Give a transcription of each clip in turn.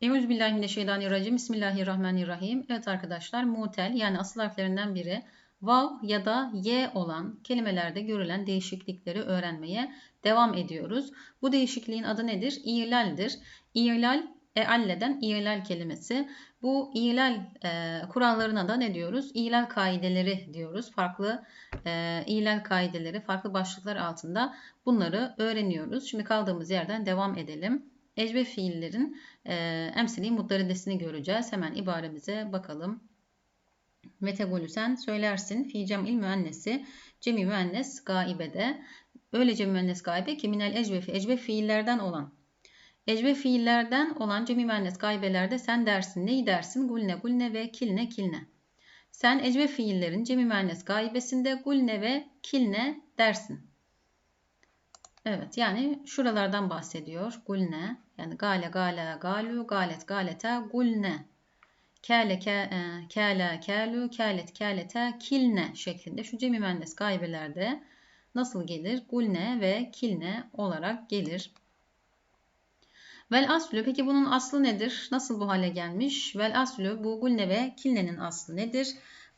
Euzubillahimineşşeytanirracim. Bismillahirrahmanirrahim. Evet arkadaşlar mutel yani asıl harflerinden biri vav ya da y olan kelimelerde görülen değişiklikleri öğrenmeye devam ediyoruz. Bu değişikliğin adı nedir? İ'laldir. İ'lal ealleden i'lal kelimesi. Bu i'lal e, kurallarına da ne diyoruz? İ'lal kaideleri diyoruz. Farklı e, i'lal kaideleri farklı başlıklar altında bunları öğreniyoruz. Şimdi kaldığımız yerden devam edelim. Ecve fiillerin e, emsili mutlaridesini göreceğiz. Hemen ibaremize bakalım. Metegolü sen söylersin. Fi cem'il müennesi. Cemi müennes gaibede. Öylece müennes gaibe ki minel ecvefi. Ecve fiillerden olan. Ecve fiillerden olan cemi müennes gaibelerde sen dersin. Neyi dersin? Gulne, gulne ve kilne, kilne. Sen ecve fiillerin cemi müennes gaibesinde gulne ve kilne dersin. Evet yani şuralardan bahsediyor. Gulne yani gale gale galu galet galete gulne. Kâle e, kâle kâlu kâlet kâlete kilne şeklinde şu cemi müennes gaybelerde nasıl gelir? Gulne ve kilne olarak gelir. Vel aslü peki bunun aslı nedir? Nasıl bu hale gelmiş? Vel aslü bu gulne ve kilnenin aslı nedir?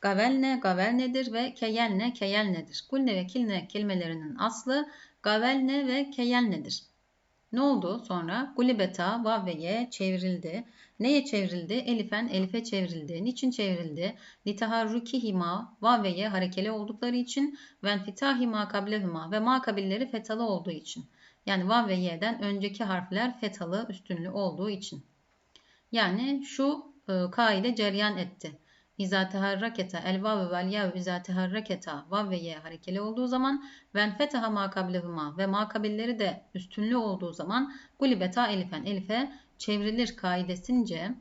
Gavelne gavel nedir ve keyelne keyel nedir? Gulne ve kilne kelimelerinin aslı gavelne ve keyelnedir. Ne oldu sonra? Gulibeta vav ve ye çevrildi. Neye çevrildi? Elifen elife çevrildi. Niçin çevrildi? Litaharrukihima vav ve ye harekeli oldukları için ve fitahima kablehuma ve ma kabilleri fetalı olduğu için. Yani vav önceki harfler fetalı üstünlü olduğu için. Yani şu e, kaide ceryan etti. İza teharraketa el vav vel yav iza teharraketa vav ve ye harekeli olduğu zaman ven fetaha makablehuma ve makabilleri de üstünlü olduğu zaman gulibeta elifen elife çevrilir kaidesince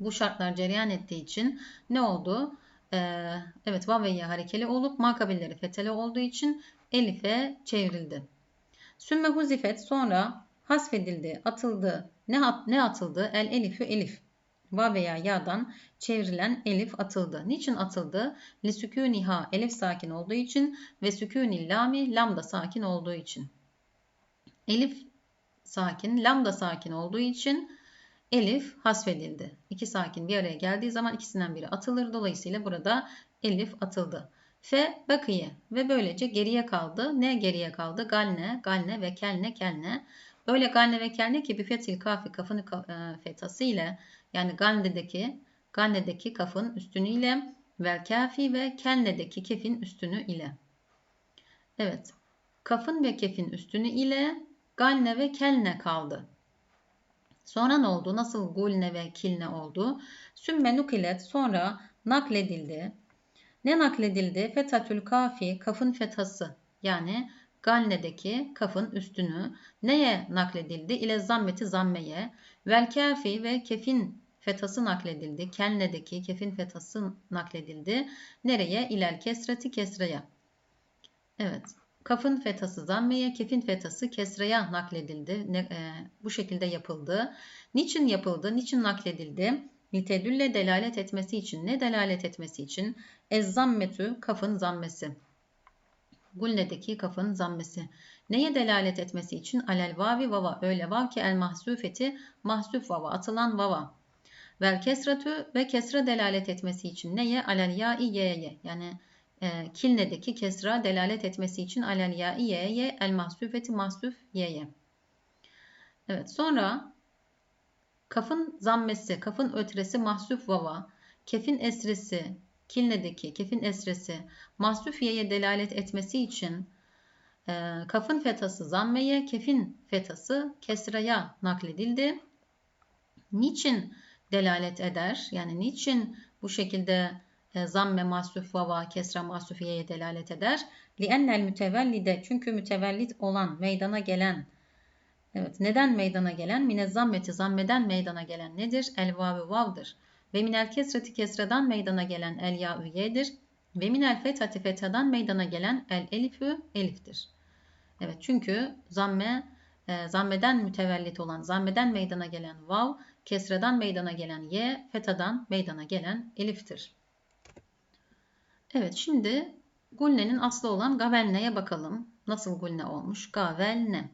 bu şartlar cereyan ettiği için ne oldu? Ee, evet vav ve ye harekeli olup makabilleri fetele olduğu için elife çevrildi. Sümme huzifet sonra hasfedildi, atıldı. Ne, ne atıldı? El elifü elif va veya ya'dan çevrilen elif atıldı. Niçin atıldı? Li sükuniha elif sakin olduğu için ve sükuni lami lam da sakin olduğu için. Elif sakin, lam da sakin olduğu için elif hasfedildi. İki sakin bir araya geldiği zaman ikisinden biri atılır. Dolayısıyla burada elif atıldı. Fe bakiye ve böylece geriye kaldı. Ne geriye kaldı? Galne, galne ve kelne, kelne. Öyle galne ve kelne ki bir fetil kafi kafını e, fetası ile yani Gande'deki Gande'deki kafın üstünü ile vel kafi ve kelne'deki kefin üstünü ile. Evet. Kafın ve kefin üstünü ile galne ve kelne kaldı. Sonra ne oldu? Nasıl gulne ve kilne oldu? Sümme nukilet sonra nakledildi. Ne nakledildi? Fetatül kafi kafın fetası yani galnedeki kafın üstünü neye nakledildi? İle zammeti zammeye vel ve kefin fetası nakledildi. Kelne'deki kefin fetası nakledildi. Nereye? İlel kesreti kesreye. Evet. Kafın fetası zammeye, kefin fetası kesreye nakledildi. Ne, e, bu şekilde yapıldı. Niçin yapıldı? Niçin nakledildi? Nitedülle delalet etmesi için. Ne delalet etmesi için? Ez zammetü kafın zammesi. Gulne'deki kafın zammesi. Neye delalet etmesi için? Alel vavi vava. Öyle vav ki el mahsufeti mahsuf vava. Atılan vava. Vel kesratü ve kesra delalet etmesi için neye? Alel ya'i ye'ye. Yani e, kilnedeki kesra delalet etmesi için alel ya'i ye'ye el mahsufeti mahsuf ye'ye. Evet sonra kafın zammesi, kafın ötresi mahsuf vava, kefin esresi, kilnedeki kefin esresi mahsuf ye'ye delalet etmesi için e, kafın fetası zammeye, kefin fetası kesraya nakledildi. Niçin delalet eder. Yani niçin bu şekilde e, zamme masuf vava kesra masufiyeye delalet eder? Li'ennel mütevellide çünkü mütevellit olan meydana gelen Evet neden meydana gelen? Mine zammeti zammeden meydana gelen nedir? El vavi vavdır. Ve minel kesreti kesradan meydana gelen el ya'ü ye'dir. Ve minel fethati fethadan meydana gelen el elifü eliftir. Evet çünkü zamme e, zammeden mütevellit olan zammeden meydana gelen vav Kesreden meydana gelen y, fetadan meydana gelen eliftir. Evet şimdi gulnenin aslı olan gavelne'ye bakalım. Nasıl gulne olmuş? Gavelne.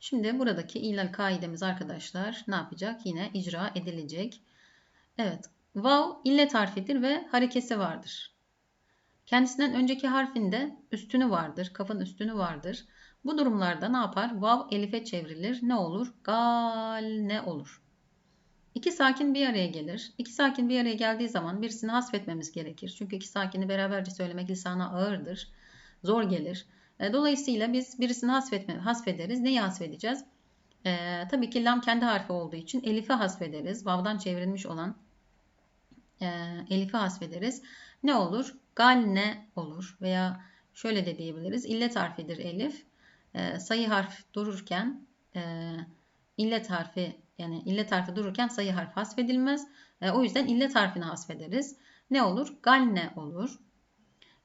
Şimdi buradaki ilal kaidemiz arkadaşlar ne yapacak? Yine icra edilecek. Evet. Vav illet harfidir ve harekesi vardır. Kendisinden önceki harfinde üstünü vardır. Kafın üstünü vardır. Bu durumlarda ne yapar? Vav elife çevrilir. Ne olur? Gal ne olur? İki sakin bir araya gelir. İki sakin bir araya geldiği zaman birisini hasfetmemiz gerekir. Çünkü iki sakini beraberce söylemek lisana ağırdır. Zor gelir. E, dolayısıyla biz birisini hasfetme, hasfederiz. Neyi hasfedeceğiz? E, tabii ki lam kendi harfi olduğu için elife hasfederiz. Vav'dan çevrilmiş olan e, elife hasfederiz. Ne olur? Gal ne olur? Veya şöyle de diyebiliriz. İllet harfidir elif. E, sayı harf dururken e, illet harfi yani illet harfi dururken sayı harf hasfedilmez. E, o yüzden illet harfini hasfederiz. Ne olur? Gal ne olur?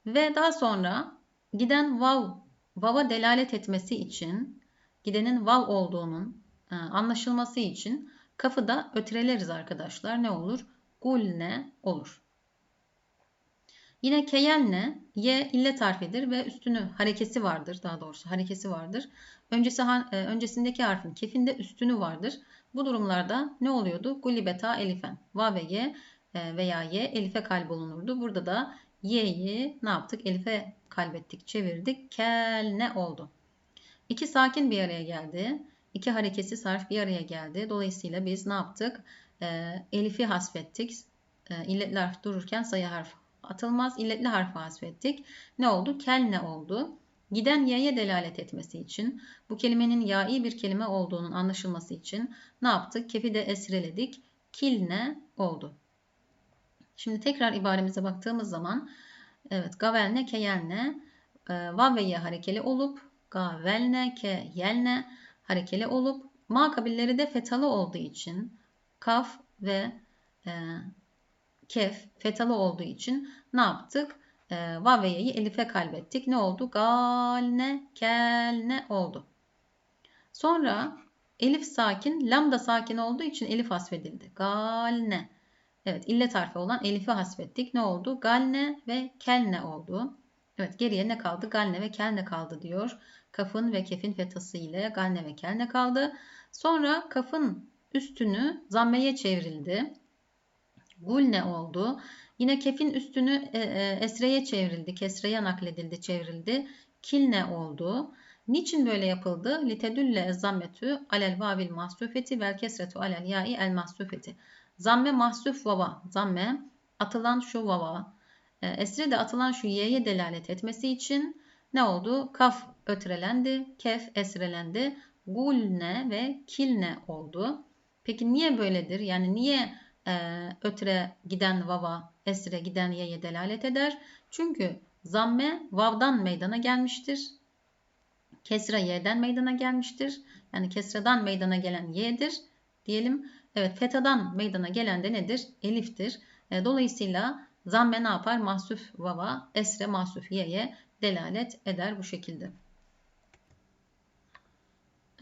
Ve daha sonra giden vav, vava delalet etmesi için, gidenin vav olduğunun e, anlaşılması için kafı da ötreleriz arkadaşlar. Ne olur? Gul ne olur? Yine keyelne, y illet harfidir ve üstünü harekesi vardır. Daha doğrusu harekesi vardır. Öncesi, e, öncesindeki harfin kefinde üstünü vardır. Bu durumlarda ne oluyordu? Gulibeta elifen. Va ve y e, veya y elife kalbolunurdu. Burada da y'yi ne yaptık? Elife kalbettik, çevirdik. Kel ne oldu? İki sakin bir araya geldi. İki hareketsiz harf bir araya geldi. Dolayısıyla biz ne yaptık? E, elifi hasfettik. E, illetli harf dururken sayı harf atılmaz. İlletli harfi hasfettik. Ne oldu? Kel ne oldu? Giden y'ye delalet etmesi için, bu kelimenin ya'i bir kelime olduğunun anlaşılması için ne yaptık? Kefi de esreledik. Kil ne oldu? Şimdi tekrar ibaremize baktığımız zaman evet gavelne keyelne e, vav ve ye harekeli olup gavelne ke yelne harekeli olup ma kabilleri de fetalı olduğu için kaf ve e, kef fetalı olduğu için ne yaptık? E, vav ve ye'yi elife kalbettik. Ne oldu? Galne, kelne oldu. Sonra elif sakin, lam da sakin olduğu için elif hasfedildi. Galne. Evet illet harfi olan elifi hasfettik. Ne oldu? Galne ve kelne oldu. Evet geriye ne kaldı? Galne ve kelne kaldı diyor. Kafın ve kefin fetası ile galne ve kelne kaldı. Sonra kafın üstünü zammeye çevrildi. Gulne oldu. Yine kefin üstünü e, e, esreye çevrildi. Kesreye nakledildi, çevrildi. Kilne oldu. Niçin böyle yapıldı? Litedülle zammetü alel vavil mahsufeti vel kesretu alel yai el mahsufeti. Zamme mahsuf vava. Zamme atılan şu vava. E, esre de atılan şu y'ye delalet etmesi için ne oldu? Kaf ötrelendi, kef esrelendi. Gulne ve kilne oldu. Peki niye böyledir? Yani niye e, ötre giden vava esre giden y'ye delalet eder. Çünkü zamme vav'dan meydana gelmiştir. Kesra y'den meydana gelmiştir. Yani kesradan meydana gelen y'dir diyelim. Evet fetadan meydana gelen de nedir? Eliftir. E, dolayısıyla zamme ne yapar? Mahsuf vava esre mahsuf y'ye delalet eder bu şekilde.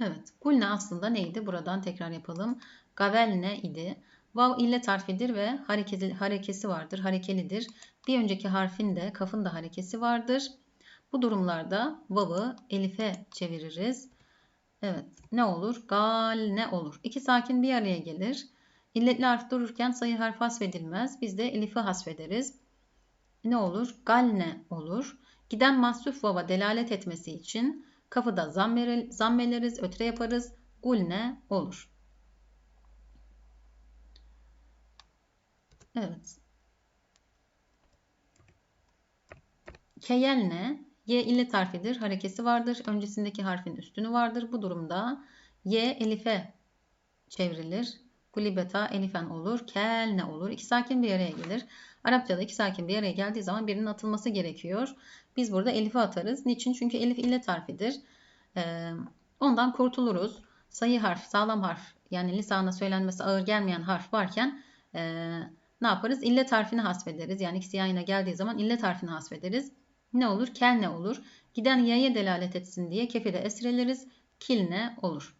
Evet. Gulne aslında neydi? Buradan tekrar yapalım. Gavelne idi. Vav illet harfidir ve hareketi, harekesi vardır, harekelidir. Bir önceki harfin de kafın da harekesi vardır. Bu durumlarda vav'ı elife çeviririz. Evet ne olur? Gal ne olur? İki sakin bir araya gelir. İlletli harf dururken sayı harf hasfedilmez. Biz de elifi hasfederiz. Ne olur? Gal ne olur? Giden mahsuf vava delalet etmesi için kafıda zammeleriz, ötre yaparız. Gul ne olur? Evet. Keyel ne? Y illet harfidir. Harekesi vardır. Öncesindeki harfin üstünü vardır. Bu durumda Y elife çevrilir. Gulibeta elifen olur. Kel ne olur? İki sakin bir araya gelir. Arapçada iki sakin bir araya geldiği zaman birinin atılması gerekiyor. Biz burada elife atarız. Niçin? Çünkü elif illet harfidir. Ee, ondan kurtuluruz. Sayı harf, sağlam harf yani lisana söylenmesi ağır gelmeyen harf varken e, ne yaparız? İllet harfini hasfederiz. Yani ikisi yan geldiği zaman illet harfini hasfederiz. Ne olur? Kel ne olur? Giden ya'ya delalet etsin diye kefede esreleriz. Kil ne olur?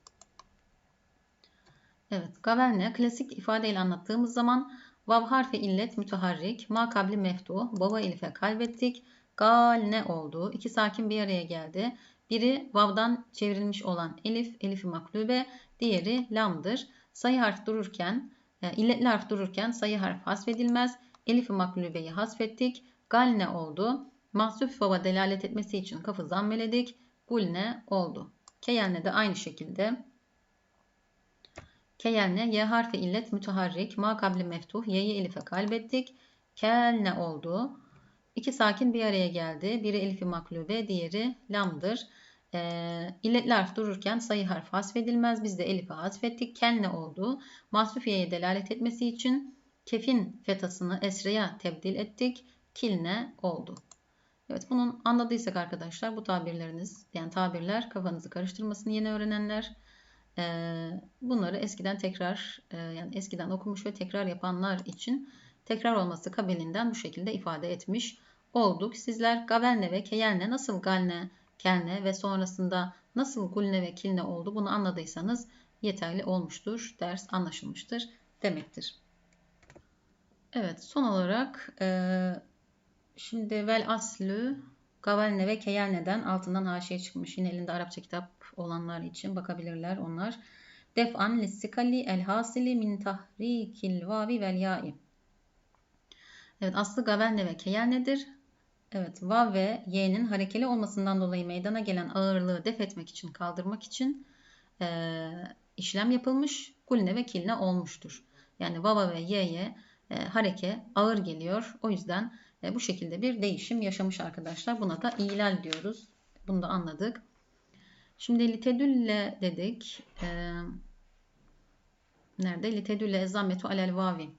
Evet, gavelne klasik ifadeyle anlattığımız zaman vav harfi illet müteharrik, ma kabli meftu, baba ilife kalbettik, gal ne oldu? İki sakin bir araya geldi. Biri vav'dan çevrilmiş olan elif, elifi maklube, diğeri lamdır. Sayı harf dururken, e, illetli harf dururken sayı harf hasfedilmez. Elifi maklubeyi hasfettik. Gal ne oldu? Mahsuf vava delalet etmesi için kafı zammeledik. Gul ne oldu? Keyelne de aynı şekilde. Keyelne y harfi illet müteharrik ma kabli meftuh y'yi elife kalbettik. Kel ne oldu? İki sakin bir araya geldi. Biri elifi maklube, diğeri lamdır. E, illetli harf dururken sayı harf hasfedilmez. Biz de elifi hasfettik. Kel ne oldu? Mahsufiyeye delalet etmesi için kefin fetasını esreya tebdil ettik. Kil ne oldu? Evet bunun anladıysak arkadaşlar bu tabirleriniz yani tabirler kafanızı karıştırmasını yeni öğrenenler bunları eskiden tekrar yani eskiden okumuş ve tekrar yapanlar için tekrar olması kabilinden bu şekilde ifade etmiş olduk. Sizler gavelne ve keyelne nasıl galne, kelne ve sonrasında nasıl gulne ve kilne oldu bunu anladıysanız yeterli olmuştur. Ders anlaşılmıştır demektir. Evet son olarak şimdi vel aslü gavelne ve keyelneden altından haşiye çıkmış. Yine elinde Arapça kitap olanlar için bakabilirler onlar. Def'an lissikali el hasili min tahrikil vavi vel ya'i. Evet aslı gavelne ve keyelnedir. Evet vav ve y'nin harekeli olmasından dolayı meydana gelen ağırlığı def etmek için kaldırmak için e, işlem yapılmış. Kulne ve kilne olmuştur. Yani vava ve y'ye e, hareke ağır geliyor. O yüzden e, bu şekilde bir değişim yaşamış arkadaşlar. Buna da ilal diyoruz. Bunu da anladık. Şimdi litedülle dedik. E, nerede? Litedülle ezzametu alel vavi.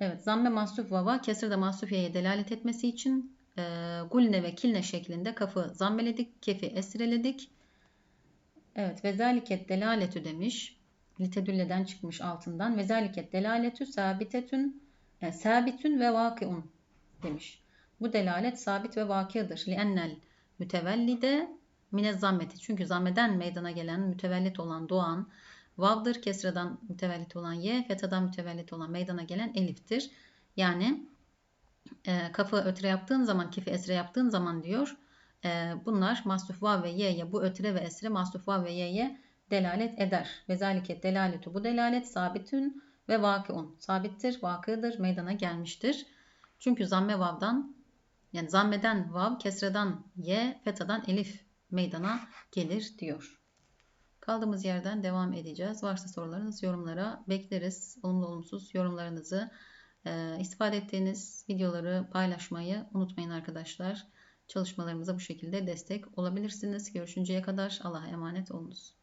Evet zamme mahsuf vava kesirde mahsufiyeye delalet etmesi için e, gulne ve kilne şeklinde kafı zammeledik. Kefi esreledik. Evet vezaliket delaletü demiş. Litedülle'den çıkmış altından. Vezaliket delaletü sabitetün yani sabitün ve vakiun demiş. Bu delalet sabit ve vakidir. Li'ennel mütevellide mine zammeti. Çünkü zammeden meydana gelen mütevellit olan doğan vavdır. Kesreden mütevellit olan ye, fetadan mütevellit olan meydana gelen eliftir. Yani e, kafa ötre yaptığın zaman, kifi esre yaptığın zaman diyor. E, bunlar masuf vav ve ye'ye bu ötre ve esre masuf vav ve ye'ye delalet eder. Ve zalike delaletu bu delalet sabitün ve vakiun. Sabittir, vakıdır, meydana gelmiştir. Çünkü zamme vavdan yani zammeden vav, kesreden ye, fetadan elif meydana gelir diyor. Kaldığımız yerden devam edeceğiz. Varsa sorularınız yorumlara bekleriz. Olumlu olumsuz yorumlarınızı e, istifade ettiğiniz videoları paylaşmayı unutmayın arkadaşlar. Çalışmalarımıza bu şekilde destek olabilirsiniz. Görüşünceye kadar Allah'a emanet olunuz.